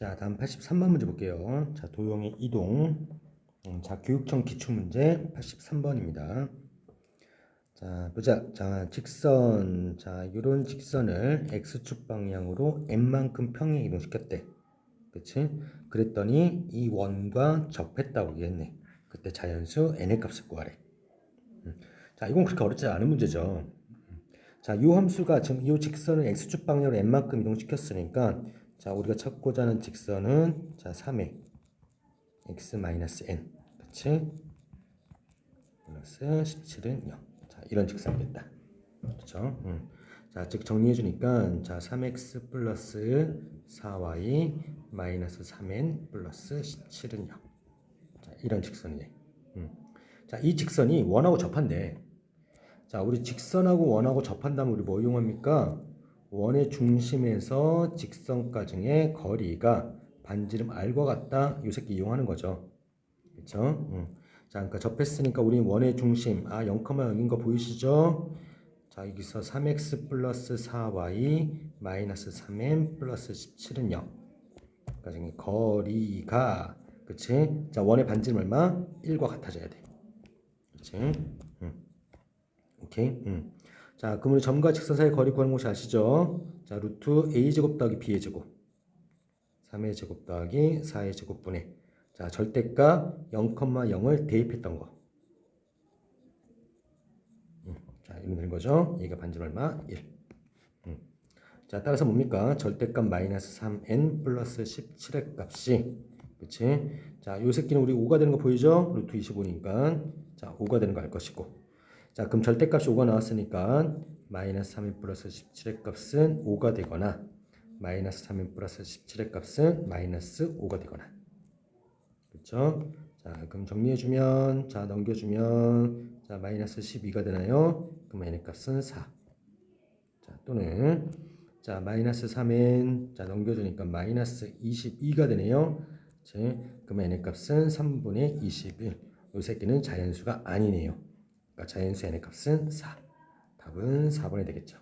자, 다음 83번 문제 볼게요. 자, 도형의 이동. 음, 자, 교육청 기출문제 83번입니다. 자, 보자. 자, 직선. 자, 이런 직선을 x축 방향으로 n만큼 평행 이동시켰대. 그치? 그랬더니 이 원과 접했다고 얘기했네. 그때 자연수 n의 값을 구하래. 음. 자, 이건 그렇게 어렵지 않은 문제죠. 자, 이 함수가 지금 이 직선을 x축 방향으로 n만큼 이동시켰으니까 자, 우리가 찾고자 하는 직선은 자, 3의 x n. 그렇지? 플러스 17은 0. 자, 이런 직선이겠다. 그렇죠? 음. 자, 즉 정리해 주니까 자, 3x 플러스 4y 마이너스 3n 플러스 17은 0. 자, 이런 직선이네. 음. 자, 이 직선이 원하고 접한대. 자, 우리 직선하고 원하고 접한다면 우리 뭐 이용합니까? 원의 중심에서 직선까지의 거리가 반지름 r과 같다. 요 새끼 이용하는 거죠. 그렇죠? 음. 자, 그러니까 접했으니까 우리 원의 중심 아 0,0인 거 보이시죠? 자, 여기서 3x 플러스 4y 마이너스 3n 플러스 17은 0. 그러니까 거리가 그치? 자, 원의 반지름 얼마? 1과 같아져야 돼. 그치? 음. 오케이. 음. 자, 우리 점과 직선 사이 거리 구하는 것이 아시죠? 자, 루트 a 제곱 더하기 b의 제곱. 3의 제곱 더하기 4의 제곱분의 자, 절대값 0,0을 대입했던 거. 음, 자, 이러면 되는 거죠. 얘가 반지름 얼마? 1. 음. 자, 따라서 뭡니까? 절대값 마이너스 3n 플러스 17의 값이 그치? 자, 요 새끼는 우리 5가 되는 거 보이죠? 루트 25니까 자, 5가 되는 거 알 것이고 자, 그럼 절대값이 5가 나왔으니까 마이너스 3n 플러스 17의 값은 5가 되거나 마이너스 3n 플러스 17의 값은 마이너스 5가 되거나 그렇죠? 자, 그럼 정리해주면 자 넘겨주면 자 마이너스 12가 되나요? 그럼 n의 값은 4. 자 또는 자 마이너스 3n 자 넘겨주니까 마이너스 22가 되네요. 제 그럼 n의 값은 3분의 21. 이 새끼는 자연수가 아니네요. 그러니까 자연수 n의 값은 4. 답은 4번이 되겠죠.